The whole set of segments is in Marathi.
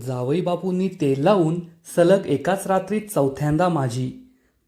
जावईबापूंनी तेल लावून सलग एकाच रात्रीत चौथ्यांदा माझी.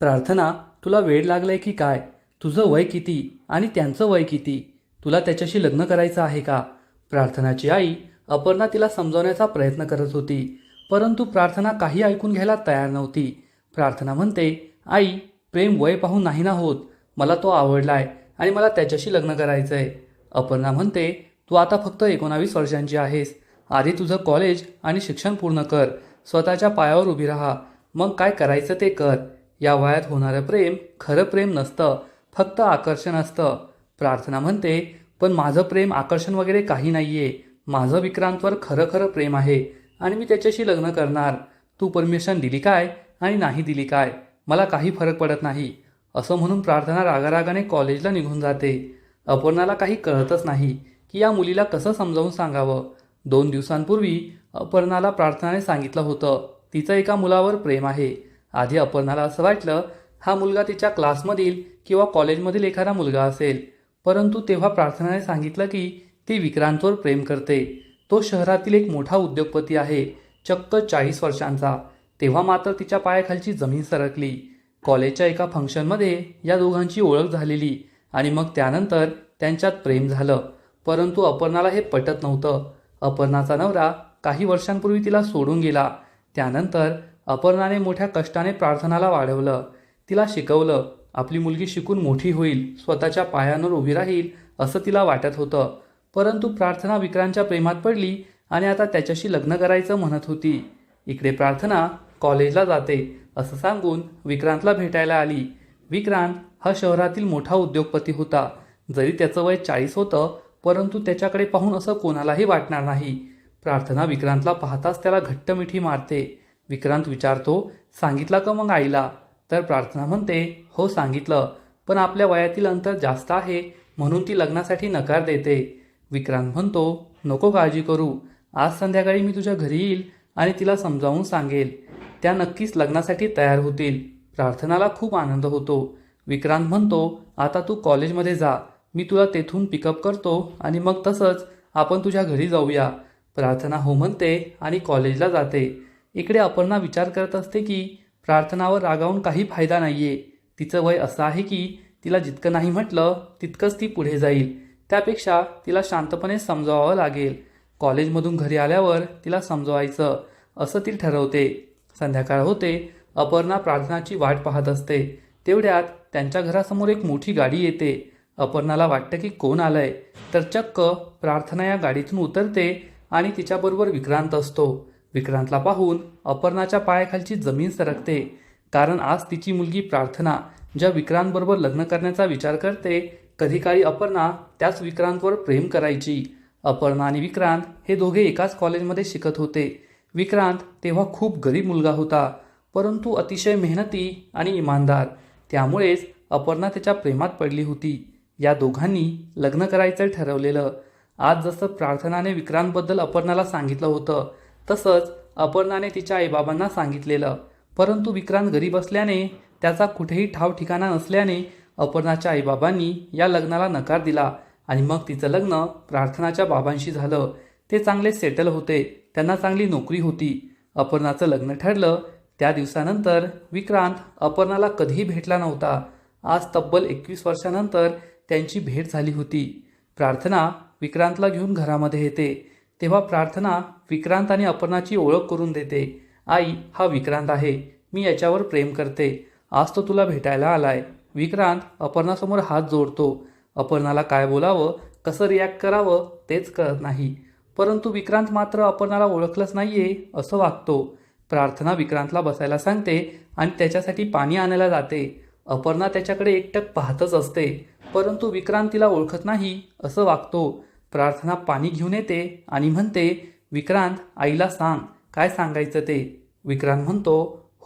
प्रार्थना तुला वेळ लागलाय की काय? तुझं वय किती? आणि त्यांचं वय किती? तुला त्याच्याशी लग्न करायचं आहे का? प्रार्थनाची आई अपर्णा तिला समजवण्याचा प्रयत्न करत होती परंतु प्रार्थना काही ऐकून घ्यायला तयार नव्हती. प्रार्थना म्हणते आई प्रेम वय पाहून नाही ना होत. मला तो आवडलाय आणि मला त्याच्याशी लग्न करायचं आहे अपर्णा म्हणते तू आता फक्त एकोणावीस वर्षांची आहेस. आधी तुझं कॉलेज आणि शिक्षण पूर्ण कर. स्वतःच्या पायावर उभी राहा. मग काय करायचं ते कर. या वयात होणारं प्रेम खरं प्रेम नसतं. फक्त आकर्षण असतं. प्रार्थना म्हणते पण माझं प्रेम आकर्षण वगैरे काही नाही आहे माझं विक्रांतवर खरं खरं प्रेम आहे. आणि मी त्याच्याशी लग्न करणार. तू परमिशन दिली काय आणि नाही दिली काय? मला काही फरक पडत नाही. असं म्हणून प्रार्थना रागारागाने कॉलेजला निघून जाते. अपर्णाला काही कळतच नाही की या मुलीला कसं समजावून सांगावं. दोन दिवसांपूर्वी अपर्णाला प्रार्थनाने सांगितलं होतं. तिचं एका मुलावर प्रेम आहे. आधी अपर्णाला असं वाटलं हा मुलगा तिच्या क्लासमधील किंवा कॉलेजमधील एखादा मुलगा असेल. परंतु तेव्हा प्रार्थनाने सांगितलं की ती विक्रांतवर प्रेम करते. तो शहरातील एक मोठा उद्योगपती आहे चक्क चाळीस वर्षांचा. तेव्हा मात्र तिच्या पायाखालची जमीन सरकली. कॉलेजच्या एका फंक्शनमध्ये या दोघांची ओळख झालेली आणि मग त्यानंतर त्यांच्यात प्रेम झालं. परंतु अपर्णाला हे पटत नव्हतं. अपर्णाचा नवरा काही वर्षांपूर्वी तिला सोडून गेला. त्यानंतर अपर्णाने मोठ्या कष्टाने प्रार्थनाला वाढवलं. तिला शिकवलं आपली मुलगी शिकून मोठी होईल स्वतःच्या पायांवर उभी राहील असं तिला वाटत होतं. परंतु प्रार्थना विक्रांतच्या प्रेमात पडली आणि आता त्याच्याशी लग्न करायचं म्हणत होती. इकडे प्रार्थना कॉलेजला जाते असं सांगून विक्रांतला भेटायला आली. विक्रांत हा शहरातील मोठा उद्योगपती होता. जरी त्याचं वय चाळीस होतं परंतु त्याच्याकडे पाहून असं कोणालाही वाटणार नाही. प्रार्थना विक्रांतला पाहताच त्याला घट्ट मिठी मारते. विक्रांत विचारतो सांगितला का मग आईला? तर प्रार्थना म्हणते हो सांगितलं. पण आपल्या वयातील अंतर जास्त आहे म्हणून ती लग्नासाठी नकार देते. विक्रांत म्हणतो नको काळजी करू. आज संध्याकाळी मी तुझ्या घरी येईल आणि तिला समजावून सांगेल. त्या नक्कीच लग्नासाठी तयार होतील. प्रार्थनाला खूप आनंद होतो. विक्रांत म्हणतो आता तू कॉलेजमध्ये जा. मी तुला तेथून पिकअप करतो आणि मग तसंच आपण तुझ्या घरी जाऊया. प्रार्थना हो म्हणते आणि कॉलेजला जाते. इकडे अपर्णा विचार करत असते की प्रार्थनावर रागावून काही फायदा नाहीये. तिचं वय असं आहे की तिला जितकं नाही म्हटलं तितकंच ती पुढे जाईल. त्यापेक्षा तिला शांतपणे समजावावं लागेल. कॉलेजमधून घरी आल्यावर तिला समजवायचं असं ती ठरवते. संध्याकाळ होते अपर्णा प्रार्थनाची वाट पाहत असते. तेवढ्यात त्यांच्या घरासमोर एक मोठी गाडी येते. अपर्णाला वाटतं की कोण आलंय तर चक्क प्रार्थना या गाडीतून उतरते आणि तिच्याबरोबर विक्रांत असतो. विक्रांतला पाहून अपर्णाच्या पायाखालची जमीन सरकते. कारण आज तिची मुलगी प्रार्थना ज्या विक्रांतबरोबर लग्न करण्याचा विचार करते कधी काळी अपर्णा त्याच विक्रांतवर प्रेम करायची. अपर्णा आणि विक्रांत हे दोघे एकाच कॉलेजमध्ये शिकत होते. विक्रांत तेव्हा खूप गरीब मुलगा होता परंतु अतिशय मेहनती आणि इमानदार. त्यामुळेच अपर्णा त्याच्या प्रेमात पडली होती. या दोघांनी लग्न करायचं ठरवलेलं. आज जसं प्रार्थनाने विक्रांतबद्दल अपर्णाला सांगितलं होतं तसंच अपर्णाने तिच्या आईबाबांना सांगितलेलं. परंतु विक्रांत गरीब असल्याने त्याचा कुठेही ठाव ठिकाणा नसल्याने अपर्णाच्या आईबाबांनी या लग्नाला नकार दिला आणि मग तिचं लग्न प्रार्थनाच्या बाबांशी झालं. ते चांगले सेटल होते त्यांना चांगली नोकरी होती. अपर्णाचं लग्न ठरलं त्या दिवसानंतर विक्रांत अपर्णाला कधीही भेटला नव्हता. आज तब्बल एकवीस वर्षानंतर त्यांची भेट झाली होती. प्रार्थना विक्रांतला घेऊन घरामध्ये येते. तेव्हा प्रार्थना विक्रांत आणि अपर्णाची ओळख करून देते. आई हा विक्रांत आहे. मी याच्यावर प्रेम करते. आज तो तुला भेटायला आलाय. विक्रांत अपर्णासमोर हात जोडतो. अपर्णाला काय बोलावं कसं रिॲक्ट करावं तेच कळत नाही. परंतु विक्रांत मात्र अपर्णाला ओळखलंच नाहीये असं वागतो. प्रार्थना विक्रांतला बसायला सांगते आणि त्याच्यासाठी पाणी आणायला जाते. अपर्णा त्याच्याकडे एकटक पाहतच असते. परंतु विक्रांतीला ओळखत नाही असं वागतो. प्रार्थना पाणी घेऊन येते आणि म्हणते विक्रांत आईला सांग काय सांगायचं ते? विक्रांत म्हणतो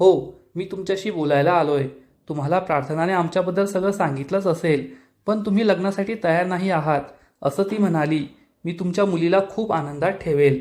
हो मी तुमच्याशी बोलायला आलोय. तुम्हाला प्रार्थनाने आमच्याबद्दल सगळं सांगितलंच असेल पण तुम्ही लग्नासाठी तयार नाही आहात असं ती म्हणाली. मी तुमच्या मुलीला खूप आनंदात ठेवेल.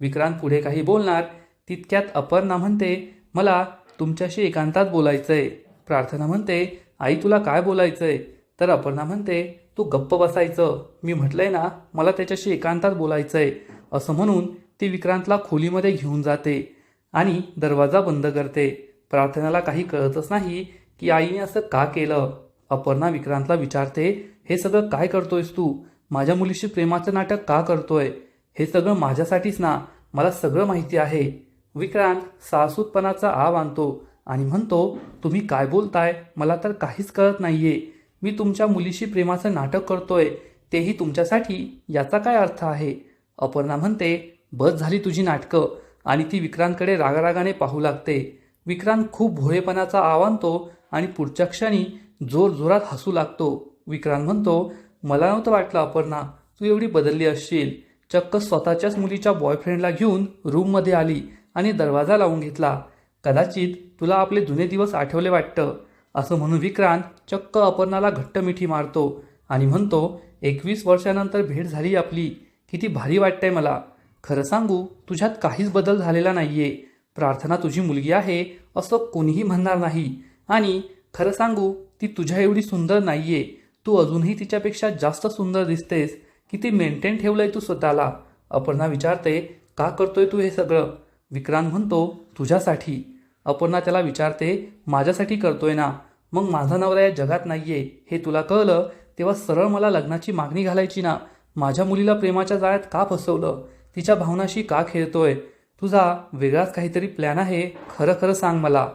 विक्रांत पुढे काही बोलणार तितक्यात अपर्णा म्हणते मला तुमच्याशी एकांतात बोलायचंय. प्रार्थना म्हणते आई तुला काय बोलायचंय? तर अपर्णा म्हणते तू गप्प बसायचं. मी म्हटलंय ना मला त्याच्याशी एकांतात बोलायचं आहे असं म्हणून ती विक्रांतला खोलीमध्ये घेऊन जाते आणि दरवाजा बंद करते. प्रार्थनाला काही कळतच नाही की आईने असं का केलं. अपर्णा विक्रांतला विचारते हे सगळं काय करतोयस तू? माझ्या मुलीशी प्रेमाचं नाटक का करतोय? हे सगळं माझ्यासाठीच ना मला सगळं माहिती आहे. विक्रांत सासूतपणाचा आव आणतो आणि म्हणतो तुम्ही काय बोलताय? मला तर काहीच कळत नाहीये. मी तुमच्या मुलीशी प्रेमाचं नाटक करतोय तेही तुमच्यासाठी याचा काय अर्थ आहे? अपर्णा म्हणते बस झाली तुझी नाटकं. आणि ती विक्रांतकडे रागारागाने पाहू लागते. विक्रांत खूप भोळेपणाचा आवानतो आणि पुढच्या क्षणी जोर जोरात हसू लागतो. विक्रांत म्हणतो मला नव्हतं वाटलं अपर्णा तू एवढी बदलली असशील. चक्क स्वतःच्याच मुलीच्या बॉयफ्रेंडला घेऊन रूममध्ये आली आणि दरवाजा लावून घेतला. कदाचित तुला आपले जुने दिवस आठवले वाटतं. असं म्हणून विक्रांत चक्क अपर्णाला घट्ट मिठी मारतो आणि म्हणतो एकवीस वर्षानंतर भेट झाली आपली. किती भारी वाटतंय मला. खरं सांगू तुझ्यात काहीच बदल झालेला नाहीये. प्रार्थना तुझी मुलगी आहे असं कोणीही म्हणणार नाही. आणि खरं सांगू ती तुझ्या एवढी सुंदर नाहीये. तू अजूनही तिच्यापेक्षा जास्त सुंदर दिसतेस. किती मेंटेन ठेवलंय तू स्वतःला. अपर्णा विचारते का करतोय तू हे सगळं? विक्रांत म्हणतो तुझ्यासाठी. अपर्णा त्याला विचारते माझ्यासाठी करतोय ना? मग माझा नवरा या जगात नाहीये हे तुला कळलं? तेव्हा सरळ मला लग्नाची मागणी घालायची ना? माझ्या मुलीला प्रेमाच्या जाळ्यात का फसवलं? तिच्या भावनाशी का खेळतोय? तुझा वेगळाच काहीतरी प्लॅन आहे खरं खरं सांग मला.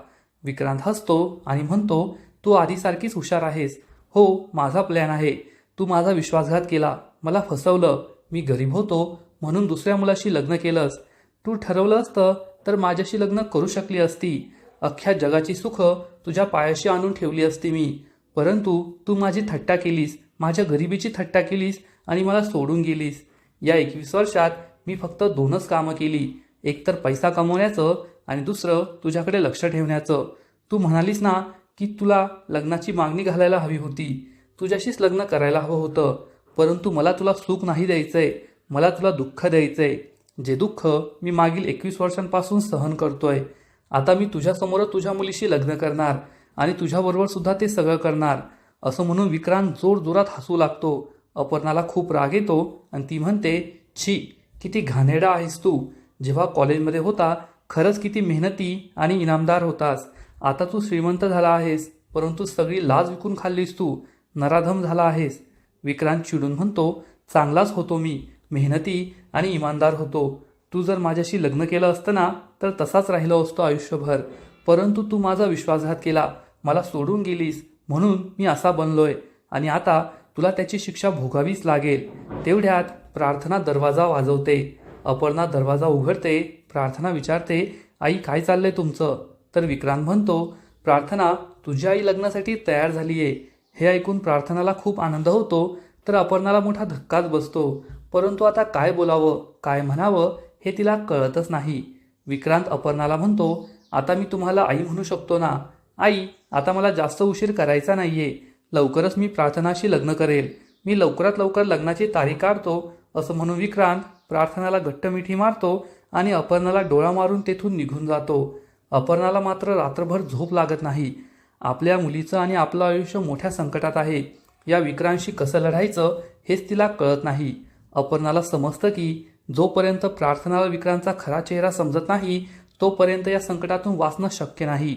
विक्रांत हसतो आणि म्हणतो तू आधीसारखीच हुशार आहेस. हो माझा प्लॅन आहे. तू माझा विश्वासघात केला. मला फसवलं. मी गरीब होतो. म्हणून दुसऱ्या मुलाशी लग्न केलंस. तू ठरवलं असतं तर माझ्याशी लग्न करू शकली असती. अख्ख्या जगाची सुख तुझ्या पायाशी आणून ठेवली असती मी. परंतु तू माझी थट्टा केलीस माझ्या गरिबीची थट्टा केलीस आणि मला सोडून गेलीस. या एकवीस वर्षात मी फक्त दोनच कामं केली. एक तर पैसा कमवण्याचं आणि दुसरं तुझ्याकडे लक्ष ठेवण्याचं. तू म्हणालीस ना की तुला लग्नाची मागणी घालायला हवी होती. तुझ्याशीच लग्न करायला हवं होतं. परंतु मला तुला सुख नाही द्यायचंय. मला तुला दुःख द्यायचंय. जे दुःख मी मागील एकवीस वर्षांपासून सहन करतोय आता मी तुझ्यासमोरच तुझ्या मुलीशी लग्न करणार आणि तुझ्याबरोबर सुद्धा ते सगळं करणार असं म्हणून विक्रांत जोर जोरात हसू लागतो. अपर्णाला खूप राग येतो आणि ती म्हणते छी किती घाणेरडा आहेस तू. जेव्हा कॉलेजमध्ये होता खरंच किती मेहनती आणि इनामदार होतास. आता तू श्रीमंत झाला आहेस परंतु सगळी लाज विकून खाल्लीस तू. नराधम झाला आहेस. विक्रांत चिडून म्हणतो चांगलाच होतो मी. मेहनती आणि इमानदार होतो. तू जर माझ्याशी लग्न केलं असतं ना तर तसाच राहिलो असतो आयुष्यभर. परंतु तू माझा विश्वासघात केला. मला सोडून गेलीस. म्हणून मी असा बनलोय. आणि आता तुला त्याची शिक्षा भोगावीच लागेल. तेवढ्यात प्रार्थना दरवाजा वाजवते. अपर्णा दरवाजा उघडते. प्रार्थना विचारते आई काय चाललंय तुमचं? तर विक्रांत म्हणतो प्रार्थना तुझी आई लग्नासाठी तयार झाली आहे हे ऐकून प्रार्थनाला खूप आनंद होतो. तर अपर्णाला मोठा धक्काच बसतो. परंतु आता काय बोलावं काय म्हणावं हे तिला कळतच नाही. विक्रांत अपर्णाला म्हणतो आता मी तुम्हाला आई म्हणू शकतो ना? आई आता मला जास्त उशीर करायचा नाहीये. लवकरच मी प्रार्थनाशी लग्न करेल. मी लवकरात लवकर लग्नाची तारीख काढतो असं म्हणून विक्रांत प्रार्थनाला घट्ट मिठी मारतो आणि अपर्णाला डोळा मारून तेथून निघून जातो. अपर्णाला मात्र रात्रभर झोप लागत नाही. आपल्या मुलीचं आणि आपलं आयुष्य मोठ्या संकटात आहे. या विक्रांतशी कसं लढायचं हेच तिला कळत नाही. अपर्णाला समजतं की जोपर्यंत प्रार्थनाला विक्रांतचा खरा चेहरा समजत नाही तोपर्यंत या संकटातून वाचणं शक्य नाही.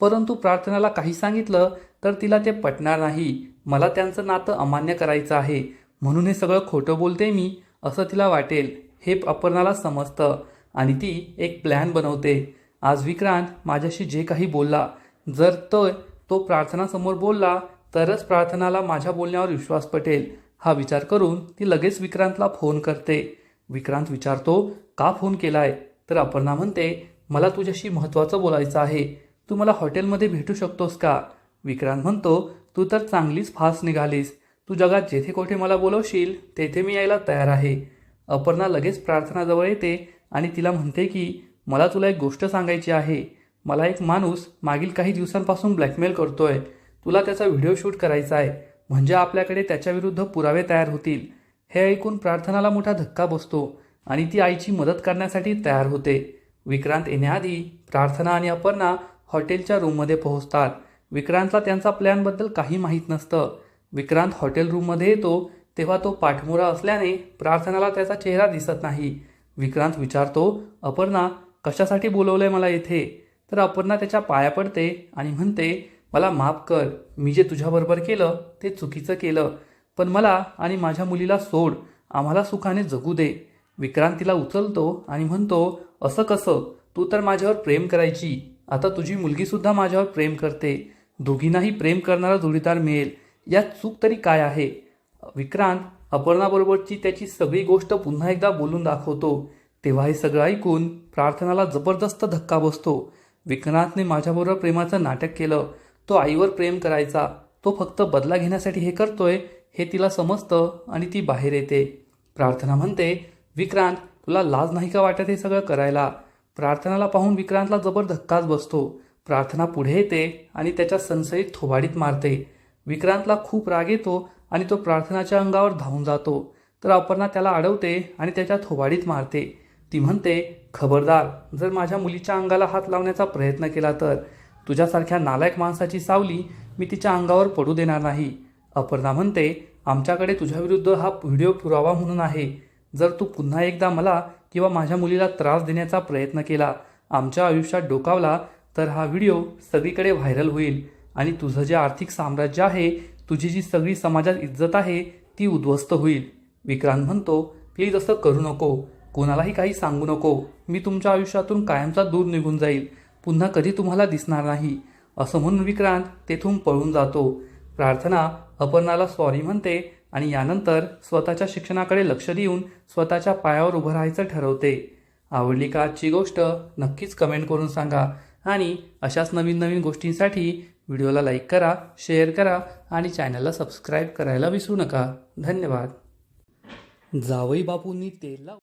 परंतु प्रार्थनाला काही सांगितलं तर तिला ते पटणार नाही. मला त्यांचं नातं अमान्य करायचं आहे. म्हणून हे सगळं खोटं बोलते मी असं तिला वाटेल. हे अपर्णाला समजतं आणि ती एक प्लॅन बनवते. आज विक्रांत माझ्याशी जे काही बोलला जर तो तो प्रार्थनासमोर बोलला तरच प्रार्थनाला माझ्या बोलण्यावर विश्वास पटेल. हा विचार करून ती लगेच विक्रांतला फोन करते. विक्रांत विचारतो का फोन केलाय? तर अपर्णा म्हणते मला तुझ्याशी महत्त्वाचं बोलायचं आहे. तू मला हॉटेलमध्ये भेटू शकतोस का? विक्रांत म्हणतो तू तर चांगलीच फास्ट निघालीस. तू जगात जेथे कोठे मला बोलवशील तेथे मी यायला तयार आहे. अपर्णा लगेच प्रार्थनाजवळ येते आणि तिला म्हणते की मला तुला एक गोष्ट सांगायची आहे. मला एक माणूस मागील काही दिवसांपासून ब्लॅकमेल करतोय. तुला त्याचा व्हिडिओ शूट करायचा आहे. म्हणजे आपल्याकडे त्याच्याविरुद्ध पुरावे तयार होतील हे ऐकून प्रार्थनाला मोठा धक्का बसतो आणि ती आईची मदत करण्यासाठी तयार होते. विक्रांत येण्याआधी प्रार्थना आणि अपर्णा हॉटेलच्या रूममध्ये पोहोचतात. विक्रांतला त्यांचा प्लॅनबद्दल काही माहीत नसतं. विक्रांत हॉटेल रूममध्ये येतो तेव्हा तो पाठमोरा असल्याने प्रार्थनाला त्याचा चेहरा दिसत नाही. विक्रांत विचारतो अपर्णा कशासाठी बोलवलंय मला येथे तर अपर्णा त्याच्या पाया पडते आणि म्हणते मला माफ कर. मी जे तुझ्याबरोबर केलं ते चुकीचं केलं. पण मला आणि माझ्या मुलीला सोड. आम्हाला सुखाने जगू दे. विक्रांत तिला उचलतो आणि म्हणतो असं कसं? तू तर माझ्यावर प्रेम करायची. आता तुझी मुलगीसुद्धा माझ्यावर प्रेम करते. दोघींनाही प्रेम करणारा जोडीदार मिळेल. यात चूक तरी काय आहे? विक्रांत अपर्णाबरोबरची त्याची सगळी गोष्ट पुन्हा एकदा बोलून दाखवतो. तेव्हा हे सगळं ऐकून प्रार्थनाला जबरदस्त धक्का बसतो. विक्रांतने माझ्याबरोबर प्रेमाचं नाटक केलं. तो आईवर प्रेम करायचा तो फक्त बदला घेण्यासाठी हे करतोय हे तिला समजतं आणि ती बाहेर येते. प्रार्थना म्हणते विक्रांत तुला लाज नाही का वाटत हे सगळं करायला? प्रार्थनाला पाहून विक्रांतला जबर धक्काच बसतो. प्रार्थना पुढे येते आणि त्याच्या सनसईत थोबाडीत मारते. विक्रांतला खूप राग येतो आणि तो प्रार्थनाच्या अंगावर धावून जातो. तर अपर्णा त्याला अडवते आणि त्याच्या थोबाडीत मारते. ती म्हणते खबरदार जर माझ्या मुलीच्या अंगाला हात लावण्याचा प्रयत्न केला तर तुझ्यासारख्या नालायक माणसाची सावली मी तिच्या अंगावर पडू देणार नाही. अपर्णा म्हणते आमच्याकडे तुझ्याविरुद्ध हा व्हिडिओ पुरावा म्हणून आहे. जर तू पुन्हा एकदा मला किंवा माझ्या मुलीला त्रास देण्याचा प्रयत्न केला आमच्या आयुष्यात डोकावला तर हा व्हिडिओ सगळीकडे व्हायरल होईल. आणि तुझं जे आर्थिक साम्राज्य आहे तुझी जी सगळी समाजात इज्जत आहे ती उद्ध्वस्त होईल. विक्रांत म्हणतो प्लीज असं करू नको. कोणालाही काही सांगू नको. मी तुमच्या आयुष्यातून कायमचा दूर निघून जाईल. पुन्हा कधी तुम्हाला दिसणार नाही. असं म्हणून विक्रांत तेथून पळून जातो. प्रार्थना अपर्णाला सॉरी म्हणते आणि यानंतर स्वतःच्या शिक्षणाकडे लक्ष देऊन स्वतःच्या पायावर उभं राहायचं ठरवते. आवडली का आजची गोष्ट? नक्कीच कमेंट करून सांगा. आणि अशाच नवीन नवीन गोष्टींसाठी व्हिडिओला लाईक करा शेअर करा आणि चॅनलला सबस्क्राईब करायला विसरू नका. धन्यवाद. जावई बापूंनी तेल